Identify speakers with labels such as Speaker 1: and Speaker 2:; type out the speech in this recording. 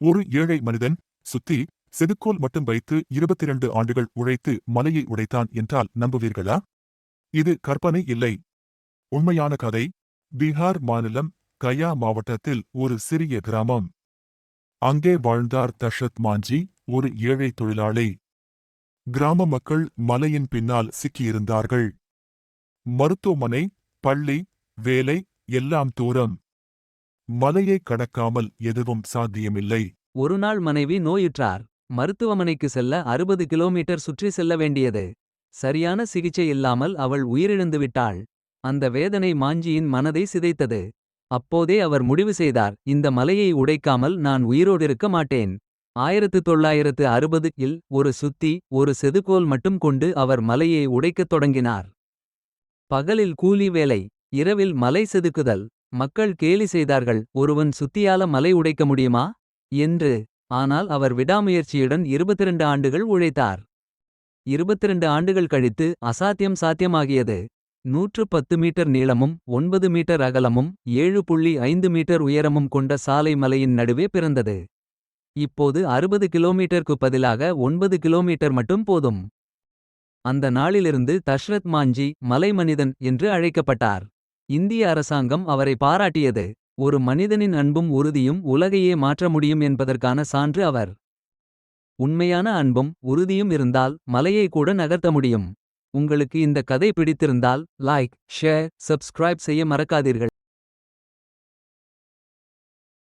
Speaker 1: ஒரு ஏழை மனிதன் சுத்தி செதுக்கோல் மட்டும் வைத்து இருபத்தி இரண்டு ஆண்டுகள் உழைத்து மலையை உடைத்தான் என்றால் நம்புவீர்களா? இது கற்பனை இல்லை. உண்மையான கதை. பீகார் மாநிலம் கயா மாவட்டத்தில் ஒரு சிறிய கிராமம். அங்கே வாழ்ந்தார் தஷத் மாஞ்சி ஒரு ஏழை தொழிலாளி. கிராம மக்கள் மலையின் பின்னால் சிக்கியிருந்தார்கள். மருத்துவமனை பள்ளி வேலை எல்லாம் தூரம். மலையை கடக்காமல் எதுவும் சாத்தியமில்லை.
Speaker 2: ஒருநாள் மனைவி நோயுற்றார். மருத்துவமனைக்கு செல்ல அறுபது கிலோமீட்டர் சுற்றி செல்ல வேண்டியது. சரியான சிகிச்சை இல்லாமல் அவள் உயிரிழந்து விட்டாள். அந்த வேதனை மாஞ்சியின் மனதை சிதைத்தது. அப்போதே அவர் முடிவு செய்தார் இந்த மலையை உடைக்காமல் நான் உயிரோடிருக்க மாட்டேன். ஆயிரத்து தொள்ளாயிரத்து அறுபது இல் ஒரு சுத்தி ஒரு செதுக்கோல் மட்டும் கொண்டு அவர் மலையை உடைக்கத் தொடங்கினார். பகலில் கூலி வேலை இரவில் மலை செதுக்குதல். மக்கள் கேலி செய்தார்கள் ஒருவன் சுத்தியால மலை உடைக்க முடியுமா? என்று. ஆனால் அவர் விடாமுயற்சியுடன் 22 ஆண்டுகள் உழைத்தார். 22 ஆண்டுகள் கழித்து அசாத்தியம் சாத்தியமாகியது. நூற்று பத்து மீட்டர் நீளமும் ஒன்பது மீட்டர் அகலமும் ஏழு புள்ளி ஐந்து மீட்டர் உயரமும் கொண்ட சாலை மலையின் நடுவே பிறந்தது. இப்போது அறுபது கிலோமீட்டருக்கு பதிலாக ஒன்பது கிலோமீட்டர் மட்டும் போதும். அந்த நாளிலிருந்து தஷ்ரத் மாஞ்சி மலைமனிதன் என்று அழைக்கப்பட்டார். இந்திய அரசாங்கம் அவரை பாராட்டியது. ஒரு மனிதனின் அன்பும் உறுதியும் உலகையே மாற்ற முடியும் என்பதற்கான சான்று அவர். உண்மையான அன்பும் உறுதியும் இருந்தால் மலையை கூட நகர்த்த முடியும். உங்களுக்கு இந்த கதை பிடித்திருந்தால் லைக் ஷேர் சப்ஸ்கிரைப் செய்ய மறக்காதீர்கள்.